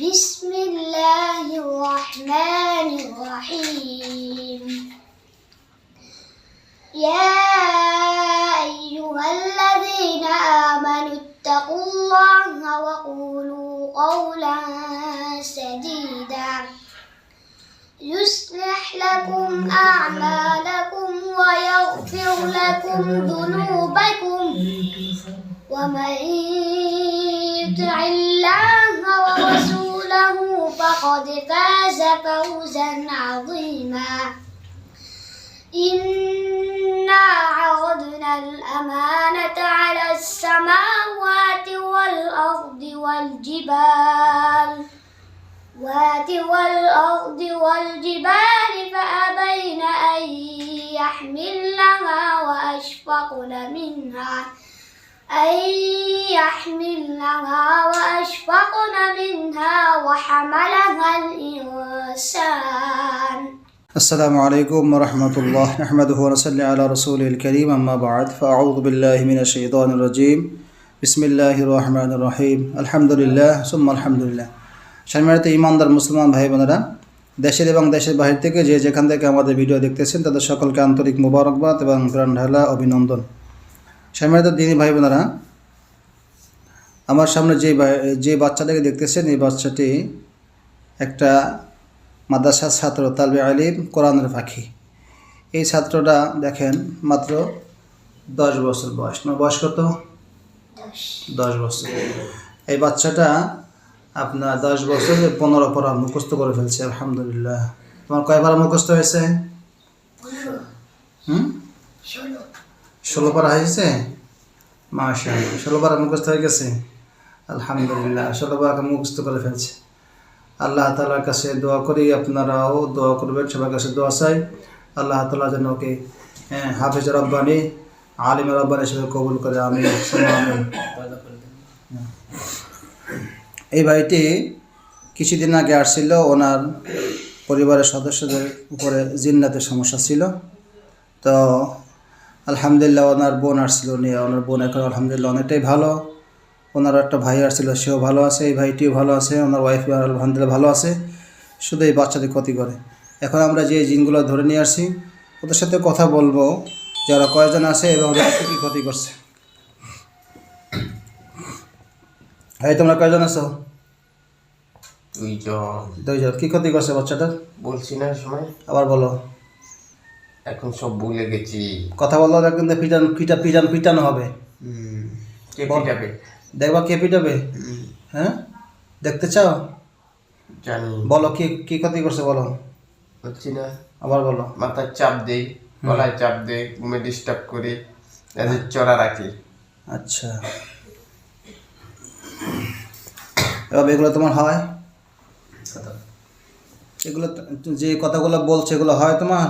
بسم الله الرحمن الرحيم. يا أيها الذين آمنوا اتقوا الله وقولوا قولا سديدا. يصلح لكم أعمالكم ويغفر لكم ذنوبكم. ومن يطع الله فقد فاز فوزا عظيما. إنا عرضنا الأمانة على السماوات والأرض والجبال. والأرض والجبال فأبين أن يحملنها وأشفقن منها. أن يحملنها وأشفقن منها وحملها الإنسان السلام عليكم ورحمة الله نحمده ونصلي على رسوله الكريم أما بعد فأعوذ بالله من الشيطان الرجيم بسم الله الرحمن الرحيم الحمد لله ثم الحمد لله সম্মানিত ইমানদার মুসলমান ভাই বোনেরা দেশের এবং দেশের বাহির থেকে যে যেখান থেকে আমাদের ভিডিও দেখতেছেন তাদের সকলকে আন্তরিক মোবারকবাদ এবং প্রাণ ঢালা অভিনন্দন সম্মানিত দিনী ভাই বোনেরা আমার সামনে যে যে বাচ্চাটাকে দেখতেছেন, এই বাচ্চাটি একটা মাদ্রাসার ছাত্র, তালবে আলিম, কোরআনের পাখি। এই ছাত্রটা দেখেন মাত্র দশ বছর বয়স। না, বয়স কত? দশ বছর। এই বাচ্চাটা আপনার দশ বছরে পনেরো পড়া মুখস্থ করে ফেলছে, আলহামদুলিল্লাহ। তোমার কয়বার মুখস্থ হয়েছে হুম ষোলো পারা হয়েছে মাসা ষোলো পারা মুখস্থ হয়ে গেছে? আলহামদুলিল্লাহ ষোলো পারা মুখস্থ করে ফেলছে। আল্লাহ তালার কাছে দোয়া করি আপনারাও দোয়া করবেন সবার কাছে দোয়া চাই। আল্লাহ তালা যেন ওকে হ্যাঁ, হাফিজ রব্বানি আলিম রব্বানি হিসেবে কবুল করে আমি এই ভাইটি কিছুদিন আগে আসছিল ওনার পরিবারের সদস্যদের উপরে জিন্নাতের সমস্যা ছিল। তো আলহামদুলিল্লাহ ওনার বোন আসছিল নিয়ে ওনার বোন এখন আলহামদুলিল্লাহ অনেকটাই ভালো। ওনার একটা ভাই আসছিল সেও ভালো আছে এই ভাইটিও ভালো আছে ওনার ওয়াইফ আলহামদুলিল্লাহ ভালো আছে শুধু এই বাচ্চাদের ক্ষতি করে। এখন আমরা যে জিনগুলো ধরে নিয়ে আসছি ওদের সাথে কথা বলব যারা কয়জন আছে এবং কী ক্ষতি করছে। এই তোমরা কয়জন আছো? দুইজন। দুইজন কী ক্ষতি করছে বাচ্চাটার? বলছি না সময়। আবার বলো। এখন সব ভুলে গেছি। কথা বলো ওরা কিন্তু পিটান পিটা পিটান পিটানো হবে। কে পিটাবে? দেখবা কে পিটাবে? হ্যাঁ? দেখতে চাও? জানি। বলো কি কি ক্ষতি করছে বলো? বলছি না। আবার বলো। মাথার চাপ দেই গলায় চাপ দেই ঘুমে ডিস্টার্ব করি এদের চড়া রাখি। আচ্ছা। এবার এগুলো তোমার হয়? এগুলো যে কথাগুলো বলছে এগুলো হয় তোমার?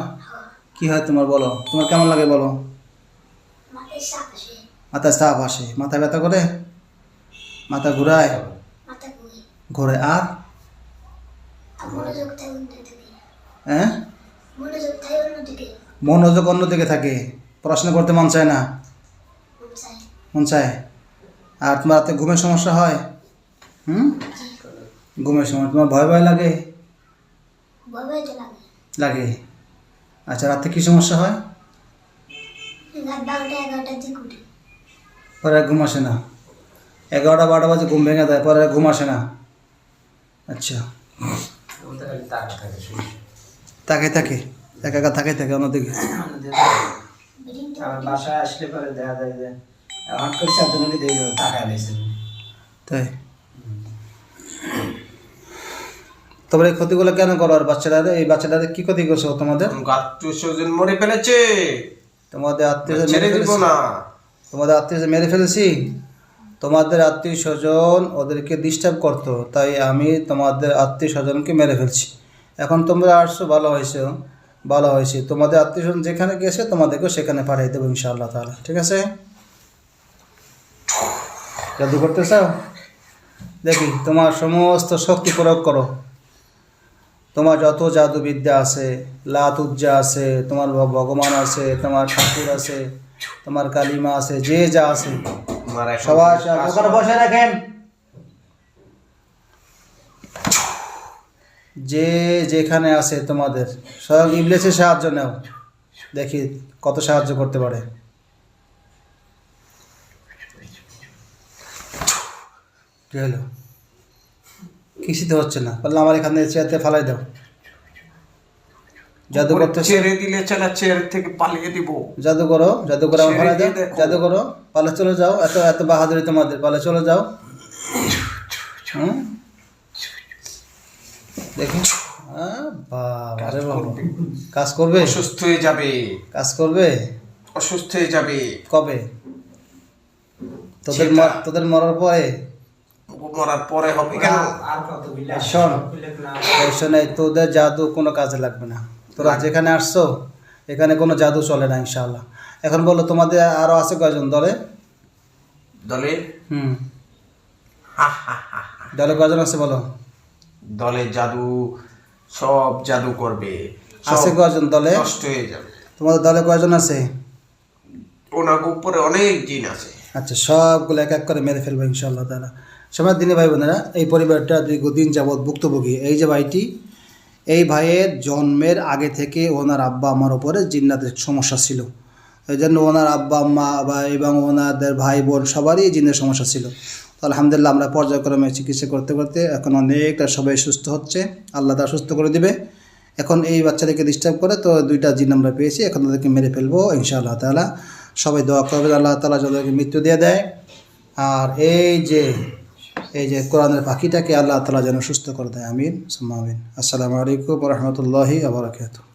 কি হয় তোমার বলো? তোমার কেমন লাগে বলো? মাথায় সাপ আসে। চাপ আসে। মাথা ব্যথা করে? মাথা ঘুরায়? ঘুরে। আর? হ্যাঁ? মনোযোগ থাকে অন্যদিকে। থাকে। পড়াশোনা করতে মন চায় না? মন চায়। আর তোমার রাতে ঘুমের সমস্যা হয়? হুম? ঘুমের সময় তোমার ভয় ভয় লাগে। লাগে। আচ্ছা রাতে কী সমস্যা হয়? পরে আর ঘুম আসে না। এগারোটা বারোটা বাজে ঘুম ভেঙে দেয় পরে আর ঘুম আসে না। আচ্ছা। তাকে থাকে একা একা থাকে থাকে অন্যদিকে বাসায় আসলে পরে দেখা যায় যে হট করে তাই? তবে এই ক্ষতিগুলো কেন করো? আর বাচ্চারা এই বাচ্চাটাদের কি ক্ষতি করছ তোমাদের? আত্মীয় স্বজন মরে ফেলেছে। তোমাদের আত্মীয় ছেড়ে দিব না। তোমাদের আত্মীয় মেরে ফেলেছি? তোমাদের আত্মীয় স্বজন ওদেরকে ডিস্টার্ব করতো তাই আমি তোমাদের আত্মীয় স্বজনকে মেরে ফেলছি। এখন তোমরা আসছো ভালো হয়েছে ভালো হয়েছে। তোমাদের আত্মীয় স্বজন যেখানে গেছে তোমাদেরকেও সেখানে পাঠিয়ে দেবো ইনশাআল্লাহ তাহলে ঠিক আছে? জাদু করতে চাও? দেখি তোমার সমস্ত শক্তি প্রয়োগ করো। তোমার যত জাদুবিদ্যা আছে লাত উজ্জা আছে তোমার ভগবান আছে তোমার ঠাকুর আছে তোমার কালিমা আছে যে যা আছে ওখানে বসে রাখেন। যে যেখানে আছে তোমাদের স্বয়ং ইবলিসের সাহায্য নাও। দেখি কত সাহায্য করতে পারে। কি কিছুতে হচ্ছে না। বললাম আমার এখানে চেয়ারতে ফালাই দাও। জাদু ছেড়ে দিলে চালা চেয়ার থেকে পালিয়ে দিব। জাদু করো জাদু করে আমার ফালাই দাও। দিয়ে জাদু করো পালে চলে যাও। এত এত বাহাদুরি তোমাদের পালে চলে যাও। হুম? দেখি। কাজ করবে। অসুস্থ হয়ে যাবে। কাজ করবে? অসুস্থ হয়ে যাবে। কবে? তোদের তোদের মরার পরে? মরার পরে হবে কেন? শোন। শোনে তোদের জাদু কোনো কাজে লাগবে না। তোরা যেখানে আসছো এখানে কোনো জাদু চলে না ইনশাআল্লাহ। এখন বলো তোমাদের আরও আছে কয়জন দলে? দলে? হুম। দলে কয়জন আছে বলো? দলে জাদু সব জাদু করবে। আছে কয়জন দলে? নষ্ট হয়ে যাবে। তোমাদের দলে কয়জন আছে? ওনার উপরে অনেক জিন আছে। আচ্ছা সবগুলো এক এক করে মেরে ফেলব ইনশাআল্লাহ তালা সময় দিনে ভাই বোনেরা, এই পরিবারটা দীর্ঘদিন যাবৎ ভুক্তভোগী। এই যে ভাইটি, এই ভাইয়ের জন্মের আগে থেকে ওনার আব্বা আমার ওপরে জিন্নাতের সমস্যা ছিল। এই জন্য ওনার আব্বা আম্মা বা এবং ওনাদের ভাই বোন সবারই জিনের সমস্যা ছিল। তো আলহামদুলিল্লাহ আমরা পর্যায়ক্রমে চিকিৎসা করতে করতে এখন অনেকটা সবাই সুস্থ হচ্ছে। আল্লাহ তারা সুস্থ করে দিবে। এখন এই বাচ্চাদেরকে ডিস্টার্ব করে তো দুইটা জিন আমরা পেয়েছি, এখন তাদেরকে মেরে ফেলব ইনশাআল্লাহ তালা সবাই দোয়া করবে আল্লাহ তালা যাদেরকে মৃত্যু দিয়ে দেয়। আর এই যে এই যে কোরআনের পাখিটাকে আল্লাহ তালা যেন সুস্থ করে দেয়, আমিন, সুম্মা আসসালামু আলাইকুম রহমতুল্লাহি আবরাকাতু